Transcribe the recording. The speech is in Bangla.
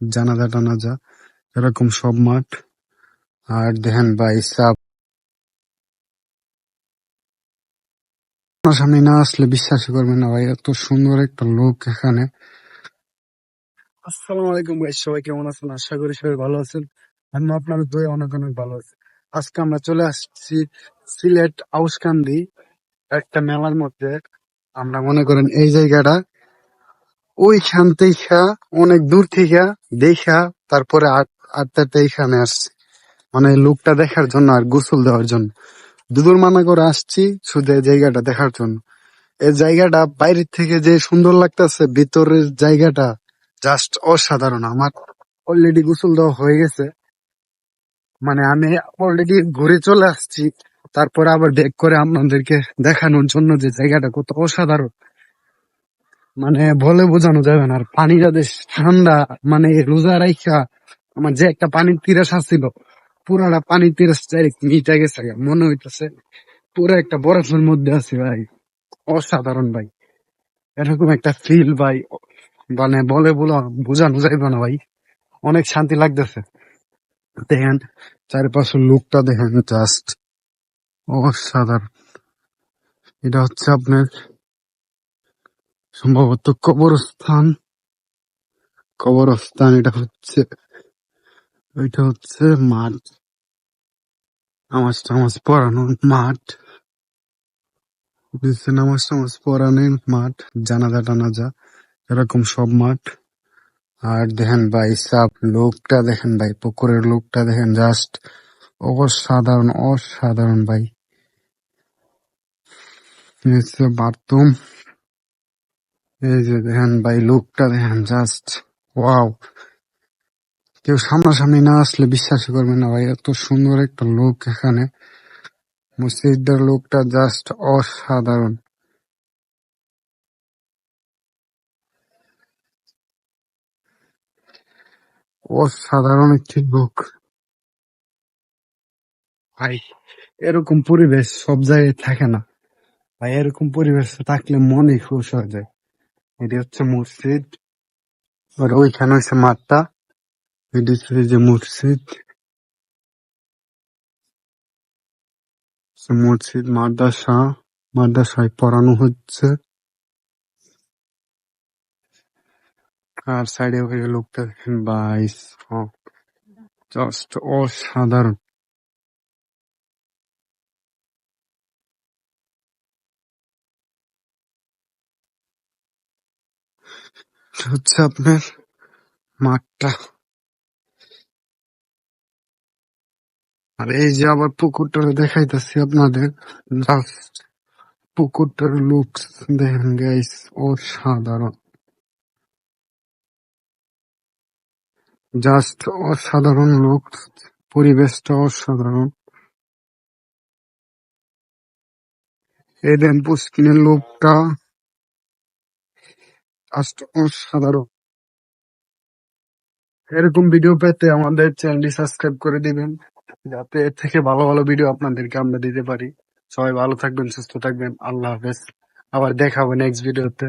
জানাজা টানাজা এরকম সব মাঠ। আর দেখেন ভাই, সাপ। সামনে না আসলে বিশ্বাসই করবেন না ভাই, এত সুন্দর একটা লোক এখানে। আসসালামু আলাইকুম ভাই, সবাই কেমন আছেন? আশা করি সবাই ভালো আছেন। আমি আপনার দয়ে অনেক অনেক ভালো আছি। আজকে আমরা চলে আসছি সিলেট আউসকান্দি একটা মেলার মধ্যে। আমরা মনে করেন এই জায়গাটা ওইখান থেকে অনেক দূর থেকে দেখা, তারপরে আটটা এইখানে আসছি। মানে লোকটা দেখার জন্য আর গোসল দেওয়ার জন্য। দুদূর মানা করে আসছি শুধু জায়গাটা দেখার জন্য। এই জায়গাটা বাইরের থেকে যে সুন্দর লাগতেছে, ভিতরের জায়গাটা জাস্ট অসাধারণ। আমার অলরেডি গোসল দেওয়া হয়ে গেছে। মানে আমি অলরেডি ঘুরে চলে আসছি। তারপরে আবার ব্যাক করে আপনাদেরকে দেখানোর জন্য যে জায়গাটা কত অসাধারণ। মানে বলে বোঝানো যাবে না। আর পানিটা বেশ ঠান্ডা মানে রোজা রাইখা, আমার যে একটা পানির তিরাস আসছিল পুরাটা পানির তিরাস ডাইরেক্ট মিটা গেছে মনে হইতেছে পুরো একটা বরফের মধ্যে আছি ভাই। অসাধারণ ভাই। এরকম একটা ফিল ভাই। মানে বলে বলা, বোঝানো যাইবে না ভাই। অনেক শান্তি লাগতেছে। দেখেন, চারিপাশের লোকটা দেখেন জাস্ট অসাধারণ। এটা হচ্ছে আপনার সম্ভবত কবরস্থান। কবরস্থান, এটা হচ্ছে ওইটা হচ্ছে মাঠ। নামাজ টামাজ পড়ানোর মাঠ। এটা নামাজ টামাজ পড়ানোর মাঠ জানাজা টানাজা এরকম সব মাঠ। আর দেখেন ভাই, সাপ লোকটা দেখেন ভাই, পুকুরের লোকটা দেখেন, জাস্ট অসাধারণ অসাধারণ ভাই। বাথরুম। এই যে দেখেন ভাই, লোকটা দেখেন জাস্ট ওয়াও কেউ সামনাসামনি না আসলে বিশ্বাসই করবেন না ভাই, এত সুন্দর একটা লোক এখানে। মসজিদের লোকটা জাস্ট অসাধারণ। অসাধারণ একটি লোক। ভাই, এরকম পরিবেশ সব জায়গায় থাকে না। ভাই, এরকম পরিবেশ থাকলে মনে খুশ হয়ে যায়। এটি হচ্ছে মসজিদ। আর ওইখানে হচ্ছে মাঠটা। এটি হচ্ছে যে মসজিদ। মসজিদ, মাদ্রাসা। মাদ্রাসায় পড়ানো হচ্ছে। আর সাইডে লোকটা দেখেন বাইস জাস্ট অসাধারণ। হচ্ছে আপনার মাঠটা। আর এই যে আবার পুকুরটা দেখাইতেছি আপনাদের পুকুরটার লুকস দেখেন গাইস অসাধারণ। জাস্ট অসাধারণ লুক পরিবেশটা অসাধারণ। এডেন পুষ্কিনের লোকটা জাস্ট অসাধারণ। এরকম ভিডিও পেতে আমাদের চ্যানেলটি সাবস্ক্রাইব করে দিবেন, যাতে এর থেকে ভালো ভালো ভিডিও আপনাদেরকে আমরা দিতে পারি। সবাই ভালো থাকবেন, সুস্থ থাকবেন, আল্লাহ হাফেজ। আবার দেখাবো নেক্সট ভিডিওতে